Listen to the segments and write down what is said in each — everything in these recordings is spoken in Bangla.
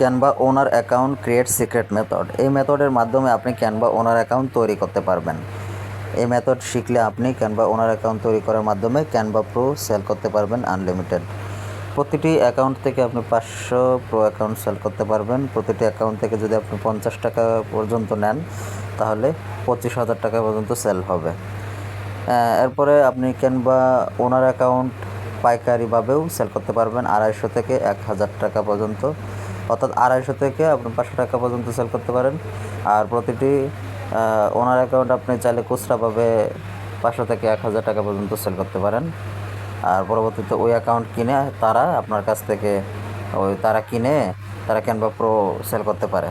Canva owner account create secret method এই মেথডের মাধ্যমে আপনি ক্যানভা ওনার অ্যাকাউন্ট তৈরি করতে পারবেন। এই মেথড শিখলে আপনি ক্যানভা ওনার অ্যাকাউন্ট তৈরি করার মাধ্যমে ক্যানভা প্রো সেল করতে পারবেন আনলিমিটেড প্রতিটি অ্যাকাউন্ট থেকে আপনি পাঁচশো প্রো অ্যাকাউন্ট সেল করতে পারবেন। প্রতিটি অ্যাকাউন্ট থেকে যদি আপনি পঞ্চাশ টাকা পর্যন্ত নেন, তাহলে পঁচিশ হাজার টাকা পর্যন্ত সেল হবে। এরপরে আপনি ক্যানভা ওনার অ্যাকাউন্ট পাইকারিভাবেও সেল করতে পারবেন। আড়াইশো থেকে এক হাজার টাকা পর্যন্ত। অর্থাৎ আড়াইশো থেকে আপনি পাঁচশো টাকা পর্যন্ত সেল করতে পারেন। আর প্রতিটি ওনার অ্যাকাউন্ট আপনি চাইলে খুচরাভাবে পাঁচশো থেকে এক হাজার টাকা পর্যন্ত সেল করতে পারেন। আর পরবর্তীতে ওই অ্যাকাউন্ট কিনে তারা আপনার কাছ থেকে, ওই তারা কিনে, তারা ক্যানভা প্রো সেল করতে পারে।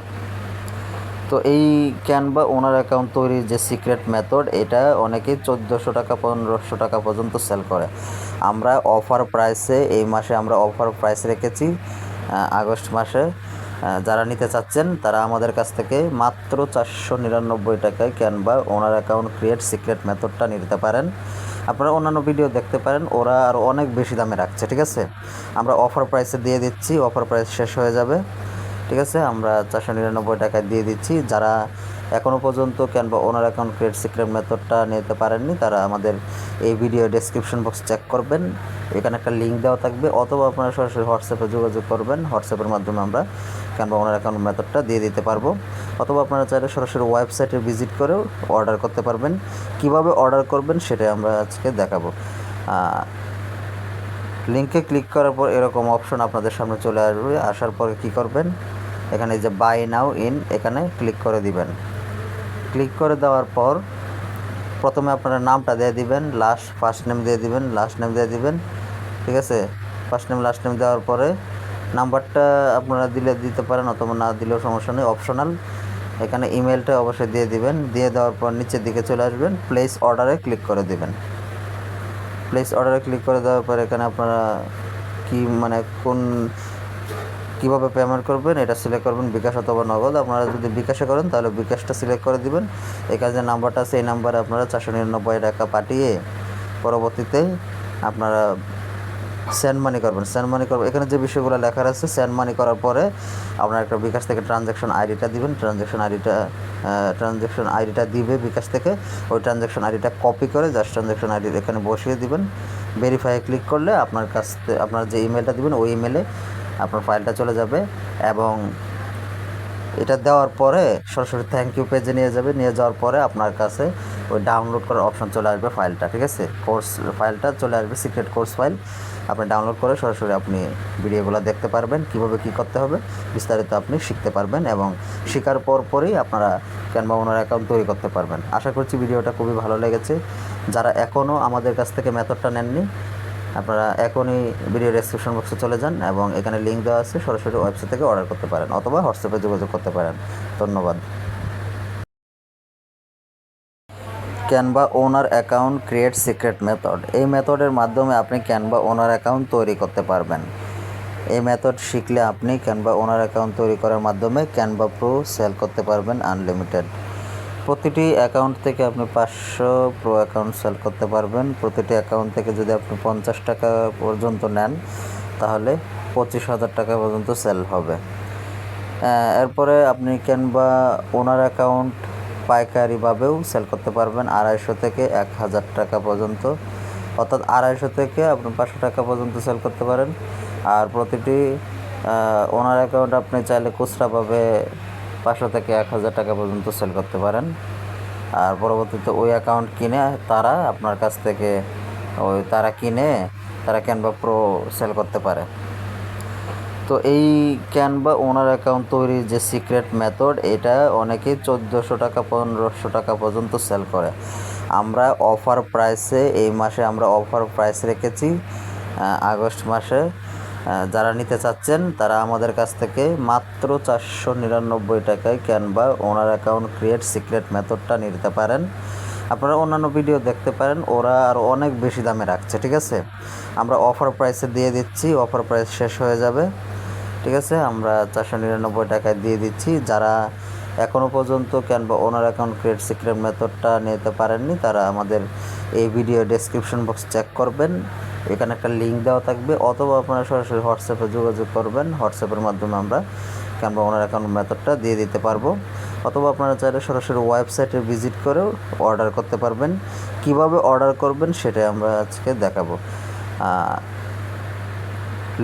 তো এই ক্যানভা ওনার অ্যাকাউন্ট তৈরির যে সিক্রেট মেথড এটা অনেকেই চোদ্দোশো টাকা, পনেরোশো টাকা পর্যন্ত সেল করে। আমরা অফার প্রাইসে এই মাসে আমরা অফার প্রাইস রেখেছি। আগস্ট মাসে যারা নিতে চাচ্ছেন, তারা আমাদের কাছ থেকে মাত্র চারশো নিরানব্বই টাকায় Canva owner account create secret মেথডটা নিতে পারেন। আপনারা অন্যান্য ভিডিও দেখতে পারেন, ওরা আরও অনেক বেশি দামে রাখছে, ঠিক আছে? আমরা অফার প্রাইসে দিয়ে দিচ্ছি অফার প্রাইস শেষ হয়ে যাবে, ঠিক আছে? আমরা চারশো নিরানব্বই টাকায় দিয়ে দিচ্ছি। যারা এখনও পর্যন্ত Canva owner account create secret মেথডটা নিতে পারেননি, তারা আমাদের এই ভিডিও ডেসক্রিপশন বক্স চেক করবেন। এখানে একটা লিঙ্ক দেওয়া থাকবে, অথবা আপনারা সরাসরি হোয়াটসঅ্যাপে যোগাযোগ করবেন হোয়াটসঅ্যাপের মাধ্যমে আমরা ক্যানভা ওনার অ্যাকাউন্ট মেথডটা দিয়ে দিতে পারব। অথবা আপনারা চাইলে সরাসরি ওয়েবসাইটে ভিজিট করেও অর্ডার করতে পারবেন। কীভাবে অর্ডার করবেন সেটাই আমরা আজকে দেখাবো। লিঙ্কে ক্লিক করার পর এরকম অপশন আপনাদের সামনে চলে আসবে, আসার পরে কি করবেন? এখানে যে বাই নাও ইন এখানে ক্লিক করে দিবেন। ক্লিক করে দেওয়ার পর প্রথমে আপনারা নামটা দিয়ে দিবেন লাস্ট ফার্স্ট নেম দিয়ে দিবেন লাস্ট নেম দিয়ে দিবেন, ঠিক আছে? ফার্স্ট নেম লাস্ট নেম দেওয়ার পরে নাম্বারটা আপনারা দিলে দিতে পারেন অথবা না দিলেও সমস্যা নেই অপশনাল এখানে ইমেলটা অবশ্যই দিয়ে দিবেন, দিয়ে দেওয়ার পর নিচের দিকে চলে আসবেন প্লেস অর্ডারে ক্লিক করে দিবেন। প্লেস অর্ডারে ক্লিক করে দেওয়ার পর এখানে আপনারা কি মানে কোন কীভাবে পেমেন্ট করবেন, এটা সিলেক্ট করবেন বিকাশ অথবা নগদ। আপনারা যদি বিকাশে করেন, তাহলে বিকাশটা সিলেক্ট করে দিবেন। এখানে যে নাম্বারটা আছে, এই নাম্বারে আপনারা চারশো নিরানব্বই টাকা পাঠিয়ে পরবর্তীতে আপনারা সেন্ড মানি করবেন। সেন্ড মানি করবেন এখানে যে বিষয়গুলো লেখা আছে সেন্ড মানি করার পরে আপনার একটা বিকাশ থেকে ট্রানজ্যাকশন আইডিটা দিবেন। ট্রানজ্যাকশন আইডিটা ট্রানজ্যাকশন আইডিটা দিবে বিকাশ থেকে। ওই ট্রানজ্যাকশন আইডিটা কপি করে জাস্ট ট্রানজ্যাকশন আইডি এখানে বসিয়ে দিবেন। ভেরিফাই ক্লিক করলে আপনার কাছ থেকে আপনার যে ইমেলটা দিবেন, ওই ইমেলে আপনার ফাইলটা চলে যাবে এবং এটা দেওয়ার পরে সরাসরি থ্যাংক ইউ পেজে নিয়ে যাবে। নিয়ে যাওয়ার পরে আপনার কাছে ওই ডাউনলোড করার অপশন চলে আসবে ফাইলটা ঠিক আছে? কোর্স ফাইলটা চলে আসবে সিক্রেট কোর্স ফাইল আপনি ডাউনলোড করে সরাসরি আপনি ভিডিওগুলো দেখতে পারবেন, কীভাবে কি করতে হবে, বিস্তারিত আপনি শিখতে পারবেন এবং শেখার পর পরেই আপনারা ক্যানভা ওনার অ্যাকাউন্ট তৈরি করতে পারবেন। আশা করছি ভিডিওটা খুবই ভালো লেগেছে। যারা এখনও আমাদের কাছ থেকে মেথডটা নেননি আপনারা এখনই ভিডিও ডেসক্রিপশন বক্সে চলে যান এবং এখানে লিঙ্ক দেওয়া আছে, সরাসরি ওয়েবসাইট থেকে অর্ডার করতে পারেন অথবা হোয়াটসঅ্যাপে যোগাযোগ করতে পারেন। ধন্যবাদ। Canva owner account create secret method এই মেথডের মাধ্যমে আপনি ক্যানভা ওনার অ্যাকাউন্ট তৈরি করতে পারবেন। এই মেথড শিখলে আপনি ক্যানভা ওনার অ্যাকাউন্ট তৈরি করার মাধ্যমে ক্যানভা প্রো সেল করতে পারবেন আনলিমিটেড প্রতিটি অ্যাকাউন্ট থেকে আপনি পাঁচশো প্রো অ্যাকাউন্ট সেল করতে পারবেন। প্রতিটি অ্যাকাউন্ট থেকে যদি আপনি পঞ্চাশ টাকা পর্যন্ত নেন, তাহলে পঁচিশ হাজার টাকা পর্যন্ত সেল হবে। এরপরে আপনি ক্যানভা ওনার অ্যাকাউন্ট পাইকারিভাবেও সেল করতে পারবেন। আড়াইশো থেকে এক হাজার টাকা পর্যন্ত। অর্থাৎ আড়াইশো থেকে আপনি পাঁচশো টাকা পর্যন্ত সেল করতে পারেন। আর প্রতিটি ওনার অ্যাকাউন্ট আপনি চাইলে খুচরাভাবে পাঁচশো থেকে এক হাজার টাকা পর্যন্ত সেল করতে পারেন। আর পরবর্তীতে ওই অ্যাকাউন্ট কিনে তারা আপনার কাছ থেকে ওই তারা কিনে, তারা ক্যানভা প্রো সেল করতে পারে। তো এই ক্যানভা ওনার অ্যাকাউন্ট তৈরির যে সিক্রেট মেথড এটা অনেকেই চোদ্দোশো টাকা, পনেরোশো টাকা পর্যন্ত সেল করে। আমরা অফার প্রাইসে এই মাসে আমরা অফার প্রাইস রেখেছি আগস্ট মাসে। যারা নিতে চাচ্ছেন, তারা আমাদের কাছ থেকে মাত্র চারশো নিরানব্বই টাকায় Canva owner account create secret মেথডটা নিতে পারেন। আপনারা অন্যান্য ভিডিও দেখতে পারেন, ওরা আরও অনেক বেশি দামে রাখছে, ঠিক আছে? আমরা অফার প্রাইসে দিয়ে দিচ্ছি অফার প্রাইস শেষ হয়ে যাবে, ঠিক আছে? আমরা চারশো নিরানব্বই টাকায় দিয়ে দিচ্ছি। যারা এখনও পর্যন্ত Canva owner account create secret মেথডটা নিতে পারেননি, তারা আমাদের এই ভিডিও ডেসক্রিপশন বক্স চেক করবেন। এখানে একটা লিঙ্ক দেওয়া থাকবে, অথবা আপনারা সরাসরি হোয়াটসঅ্যাপে যোগাযোগ করবেন। হোয়াটসঅ্যাপের মাধ্যমে আমরা ক্যানভা ওনার অ্যাকাউন্ট মেথডটা দিয়ে দিতে পারব। অথবা আপনারা চাইলে সরাসরি ওয়েবসাইটে ভিজিট করেও অর্ডার করতে পারবেন। কীভাবে অর্ডার করবেন সেটাই আমরা আজকে দেখাবো।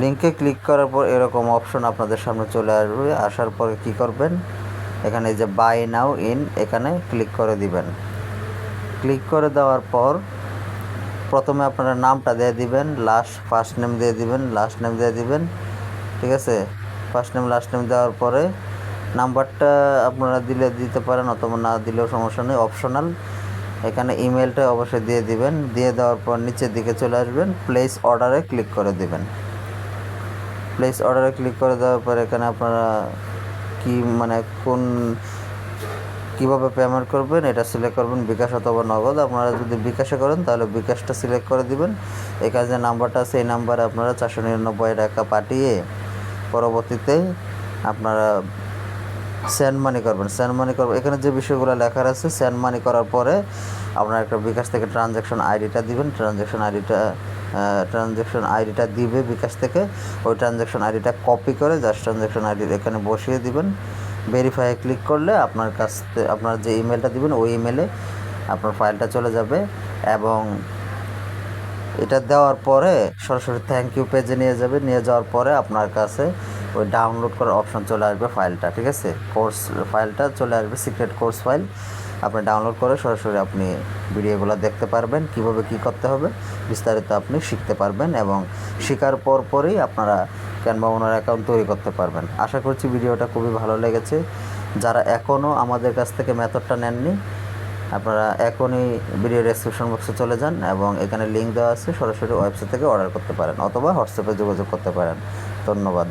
লিঙ্কে ক্লিক করার পর এরকম অপশন আপনাদের সামনে চলে আসবে। আসার পরে কি করবেন? এখানে যে বাই নাও ইন এখানে ক্লিক করে দিবেন। ক্লিক করে দেওয়ার পর প্রথমে আপনারা নামটা দিয়ে দিবেন লাস্ট ফার্স্ট নেম দিয়ে দিবেন লাস্ট নেম দিয়ে দিবেন, ঠিক আছে? ফার্স্ট নেম লাস্ট নেম দেওয়ার পরে নাম্বারটা আপনারা দিলে দিতে পারেন অথবা না দিলেও সমস্যা নেই অপশনাল এখানে ইমেলটা অবশ্যই দিয়ে দিবেন, দিয়ে দেওয়ার পর নিচের দিকে চলে আসবেন প্লেস অর্ডারে ক্লিক করে দিবেন। প্লেস অর্ডারে ক্লিক করে দেওয়ার পর এখানে আপনারা কি মানে কোন কীভাবে পেমেন্ট করবেন, এটা সিলেক্ট করবেন, বিকাশ অথবা নগদ। আপনারা যদি বিকাশে করেন, তাহলে বিকাশটা সিলেক্ট করে দিবেন। এখানে যে নাম্বারটা আছে, এই নাম্বারে আপনারা চারশো নিরানব্বই টাকা পাঠিয়ে পরবর্তীতে আপনারা সেন্ড মানি করবেন। সেন্ড মানি করবেন এখানে যে বিষয়গুলো লেখার আছে সেন্ড মানি করার পরে আপনার একটা বিকাশ থেকে ট্রানজ্যাকশন আইডিটা দিবেন। ট্রানজ্যাকশন আইডিটা ট্রানজ্যাকশন আইডিটা দিবে বিকাশ থেকে। ওই ট্রানজ্যাকশন আইডিটা কপি করে জাস্ট ট্রানজ্যাকশন আইডি এখানে বসিয়ে দিবেন। ভেরিফাই ক্লিক করলে আপনার কাছ থেকে আপনার যে ইমেলটা দিবেন, ওই ইমেলে আপনার ফাইলটা চলে যাবে এবং এটা দেওয়ার পরে সরাসরি থ্যাংক ইউ পেজে নিয়ে যাবে। নিয়ে যাওয়ার পরে আপনার কাছে ওই ডাউনলোড করার অপশন চলে আসবে ফাইলটা ঠিক আছে? কোর্স ফাইলটা চলে আসবে সিক্রেট কোর্স ফাইল আপনি ডাউনলোড করে সরাসরি আপনি ভিডিওগুলো দেখতে পারবেন, কীভাবে কি করতে হবে, বিস্তারিত আপনি শিখতে পারবেন এবং শেখার পর পরেই আপনারা ক্যানভা ওনার অ্যাকাউন্ট তৈরি করতে পারবেন। আশা করছি ভিডিওটা খুবই ভালো লেগেছে। যারা এখনও আমাদের কাছ থেকে মেথডটা নেননি, আপনারা এখনই ভিডিও ডেসক্রিপশন বক্সে চলে যান এবং এখানে লিঙ্ক দেওয়া আছে, সরাসরি ওয়েবসাইট থেকে অর্ডার করতে পারেন অথবা হোয়াটসঅ্যাপে যোগাযোগ করতে পারেন। ধন্যবাদ।